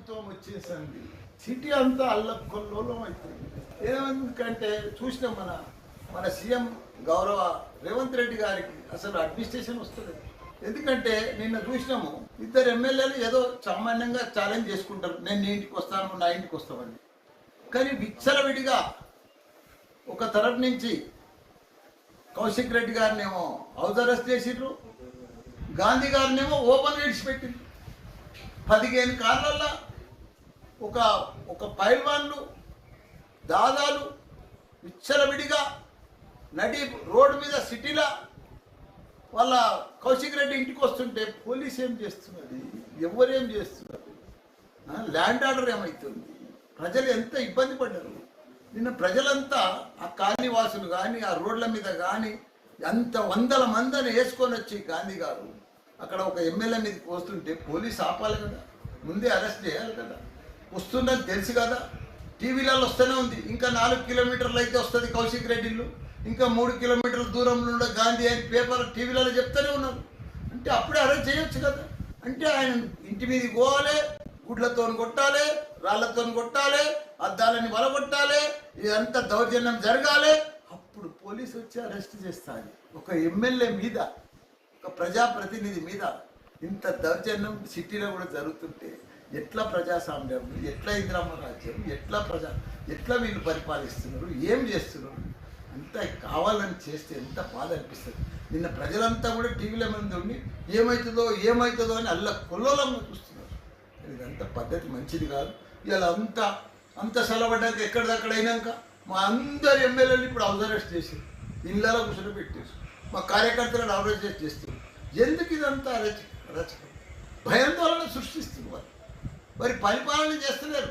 ప్రభుత్వం వచ్చేసింది. సిటీ అంతా అల్లకొల్లోలం అవుతుంది ఏమందుకంటే చూసినాం మన మన సీఎం గౌరవ రేవంత్ రెడ్డి గారికి అసలు అడ్మినిస్ట్రేషన్ వస్తుంది ఎందుకంటే నిన్న చూసినాము ఇద్దరు ఎమ్మెల్యేలు ఏదో సామాన్యంగా ఛాలెంజ్ చేసుకుంటారు. నేను నీ ఇంటికి వస్తాను నా ఇంటికి వస్తామని కానీ విచ్చలవిడిగా ఒక తరపు నుంచి కౌశిక్ రెడ్డి గారినేమో హౌస్ అరెస్ట్ చేసిండ్రు గాంధీ గారినేమో ఓపెన్ విడిచిపెట్టిండ్రు పదిహేను కార్లల్లో ఒక ఒక పైల్వాన్లు దాదాలు విచ్చలవిడిగా నడి రోడ్డు మీద సిటీలా వాళ్ళ కౌశిక్ రెడ్డి ఇంటికి వస్తుంటే పోలీస్ ఏం చేస్తున్నది? ఎవరేం చేస్తున్నారు ల్యాండ్ ఆర్డర్ ఏమవుతుంది ప్రజలు ఎంత ఇబ్బంది పడ్డారు? నిన్న ప్రజలంతా ఆ కాలనీవాసులు కానీ ఆ రోడ్ల మీద కానీ అంత వందల మందిని వేసుకొని వచ్చి గాంధీ గారు అక్కడ ఒక ఎమ్మెల్యే మీదకి వస్తుంటే పోలీస్ ఆపాలి కదా? ముందే అరెస్ట్ చేయాలి కదా? వస్తుందని తెలుసు కదా. టీవీలలో వస్తూనే ఉంది. ఇంకా నాలుగు కిలోమీటర్లు అయితే వస్తుంది కౌశిక్ రెడ్డిలు ఇంకా మూడు కిలోమీటర్ల దూరంలో ఉండే గాంధీ అని పేపర్ టీవీలలో చెప్తూనే ఉన్నారు. అంటే అప్పుడే అరెస్ట్ చేయొచ్చు కదా. అంటే ఆయన ఇంటి మీద పోవాలి గుడ్లతో కొట్టాలి రాళ్ళతో కొట్టాలి అద్దాలని వలగొట్టాలి ఇదంతా దౌర్జన్యం జరగాలి. అప్పుడు పోలీసు వచ్చి అరెస్ట్ చేస్తారు ఒక ఎమ్మెల్యే మీద ఒక ప్రజాప్రతినిధి మీద ఇంత దౌర్జన్యం సిటీలో కూడా జరుగుతుంటే ఎట్లా ప్రజాస్వామ్యం ఎట్లా ఇందిరమ్మ రాజ్యం ఎట్లా ప్రజా ఎట్లా వీళ్ళు పరిపాలిస్తున్నారు ఏం చేస్తున్నారు? అంత కావాలని చేస్తే ఎంత బాధ అనిపిస్తుంది. నిన్న ప్రజలంతా కూడా టీవీల మీద ఉండి ఏమవుతుందో ఏమవుతుందో అని అల్ల కొల్లోలంగా చూస్తున్నారు. ఇదంతా పద్ధతి మంచిది కాదు. ఇలా అంతా అంత సెలవడ్డాక ఎక్కడిదక్కడ అయినాక మా అందరు ఎమ్మెల్యేలు ఇప్పుడు అవజరెస్ట్ అరెస్ట్ ఇళ్ళలో కూర్చొని పెట్టేసి మా కార్యకర్తలను అరెస్ట్ చేస్తారు ఎందుకు ఇదంతా రచ రచ భయాందోళన సృష్టిస్తుంది వాళ్ళు. మరి పరిపాలన చేస్తున్నారు.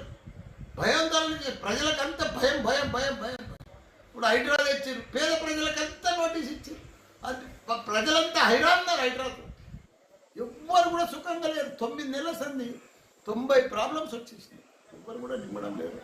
భయాందోళన చే ప్రజలకంతా భయం భయం భయం భయం. భయం ఇప్పుడు హైడ్రా తెచ్చారు పేద ప్రజలకంతా నోటీస్ ఇచ్చారు. అది ప్రజలంతా హైరాన్నారు హైడ్రాతో ఎవ్వరు కూడా సుఖంగా లేరు. తొమ్మిది నెలల సంది తొంభై ప్రాబ్లమ్స్ వచ్చేసినాయి. ఎవ్వరు కూడా నిమ్మడం లేదు.